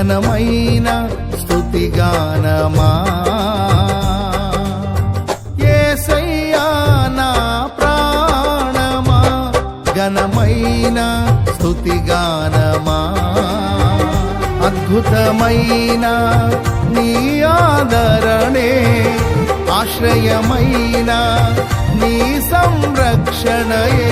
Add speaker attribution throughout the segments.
Speaker 1: నూతనమైన స్తుతిగానమా ఏసయ్యా నా ప్రాణమా? ఘనమైన స్తుతిగానమా అద్భుతమైన నీ ఆదరణే ఆశ్రయమైన నీ సంరక్షణయే.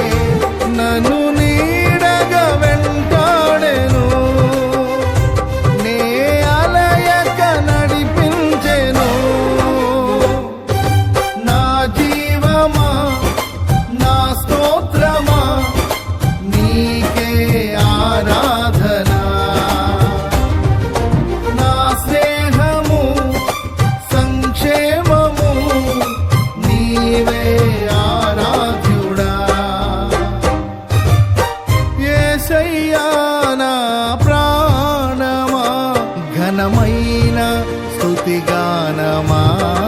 Speaker 1: আমার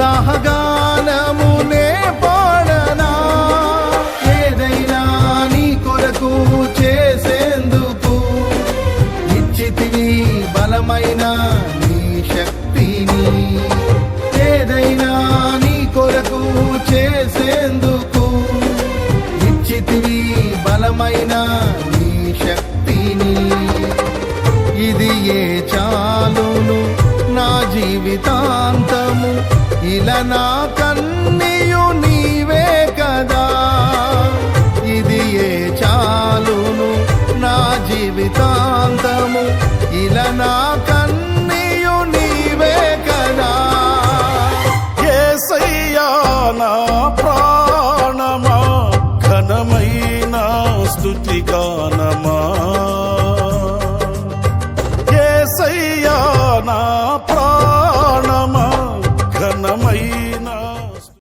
Speaker 1: ఉత్సాహగానమునే పాడనా? ఏదైనా నీ కొరకు చేసేందుకు ఇచ్చితివి బలమైన నీ శక్తిని ఏదైనా నీ కొరకు చేసేందుకు ఇచ్చితివి బలమైన నీ శక్తిని ఇది ఏ చాలును నా జీవితాంతం? ఇలా నా కన్నీయు నీవే కదా. ఇది ఏ చాలును? నా జీవితాంతము. ఇలా నా కన్నీయు నీవే కదా.
Speaker 2: ఏసయ్యా నా ప్రాణమా ఘనమైన స్థుతి గానమా ఏసయ్యా నా ప్రా